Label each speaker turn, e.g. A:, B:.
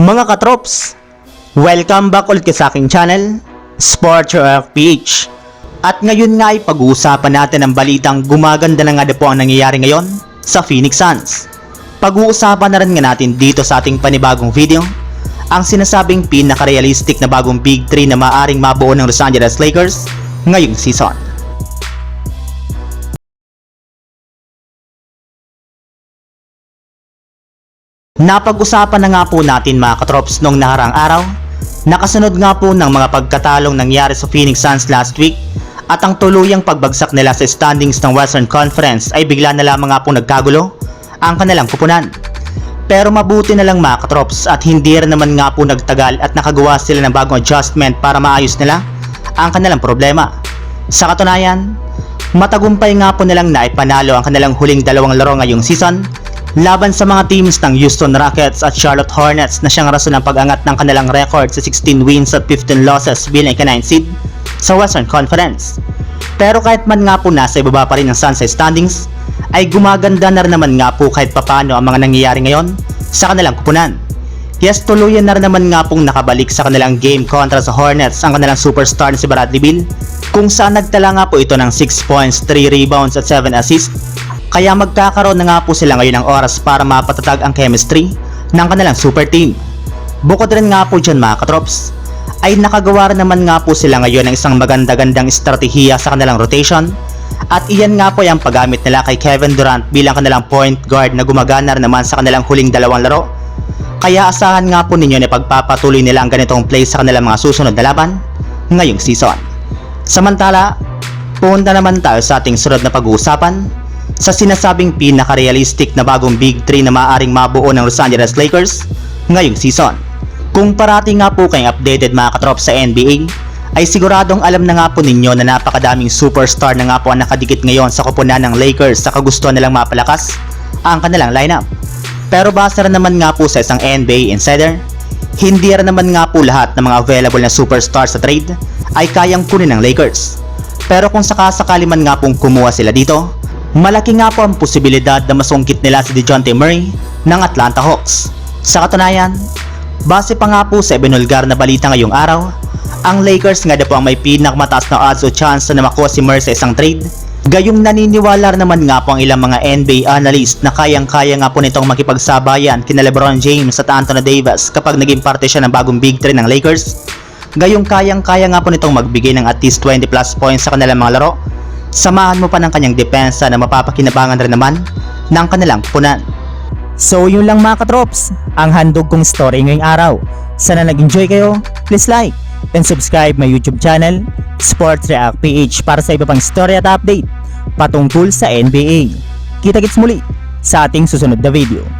A: Mga katrops, welcome back ulit sa aking channel, Sports PH. At ngayon nga ay pag-uusapan natin ang balitang gumaganda na nga na po ang nangyayari ngayon sa Phoenix Suns. Pag-uusapan na rin nga natin dito sa ating panibagong video, ang sinasabing pinaka-realistic na bagong Big 3 na maaring mabuo ng Los Angeles Lakers ngayong season. Napag-usapan na nga po natin mga katrops noong naharang araw. Nakasunod nga po ng mga pagkatalong nangyari sa Phoenix Suns last week at ang tuluyang pagbagsak nila sa standings ng Western Conference ay bigla na lamang nga po nagkagulo ang kanilang kupunan. Pero mabuti na lang mga katrops at hindi rin naman nga po nagtagal at nakagawa sila ng bagong adjustment para maayos nila ang kanilang problema. Sa katunayan, matagumpay nga po nilang naipanalo ang kanilang huling dalawang laro ngayong season laban sa mga teams ng Houston Rockets at Charlotte Hornets na siyang rason ng pag-angat ng kanilang record sa 16 wins at 15 losses bilang ika-9 seed sa Western Conference. Pero kahit man nga po nasa ibaba pa rin ang Suns sa standings, ay gumaganda na rin naman nga po kahit papano ang mga nangyayari ngayon sa kanilang kupunan. Yes, tuluyan na rin naman nga pong nakabalik sa kanilang game kontra sa Hornets ang kanilang superstar na si Bradley Beal kung saan nagtala nga po ito ng 6 points, 3 rebounds at 7 assists kaya magkakaroon na nga po sila ngayon ng oras para mapatatag ang chemistry ng kanilang super team. Bukod rin nga po dyan mga katrops, ay nakagawa rin naman nga po sila ngayon ng isang maganda-gandang estratehiya sa kanilang rotation at iyan nga po yung paggamit nila kay Kevin Durant bilang kanilang point guard na gumagana naman sa kanilang huling dalawang laro. Kaya asahan nga po ninyo na pagpapatuloy nila ang ganitong play sa kanilang mga susunod na laban ngayong season. Samantala, punta naman tayo sa ating sunod na pag-uusapan sa sinasabing pinaka-realistic na bagong Big 3 na maaaring mabuo ng Los Angeles Lakers ngayong season. Kung parati nga po kayong updated mga katrop sa NBA, ay siguradong alam na nga po ninyo na napakadaming superstar na nga po ang nakadikit ngayon sa kupunan ng Lakers sa kagustuhan nilang mapalakas ang kanilang lineup. Pero base rin naman nga po sa isang NBA insider, hindi rin naman nga po lahat ng mga available na superstar sa trade ay kayang kunin ng Lakers. Pero kung sakasakali man nga pong kumuha sila dito, malaki nga po ang posibilidad na masungkit nila si DeJounte Murray ng Atlanta Hawks. Sa katunayan, base pa nga po sa ibinulgar na balita ngayong araw, ang Lakers nga na po ang may pinakamataas na odds o chance na makuha si Murray sa isang trade. Gayong naniniwala naman nga po ang ilang mga NBA analyst na kayang-kaya nga po nitong makipagsabayan kina LeBron James at Anthony Davis kapag naging parte siya ng bagong Big 3 ng Lakers. Gayong kayang-kaya nga po nitong magbigay ng at least 20 plus points sa kanilang mga laro samahan mo pa ng kanyang depensa na mapapakinabangan rin naman ng kanilang punan.
B: So yun lang mga katrops, ang handog kong story ngayong araw. Sana nag-enjoy kayo, please like and subscribe my YouTube channel, Sports React PH para sa iba pang story at update patungkol sa NBA. Kita-kits muli sa ating susunod na video.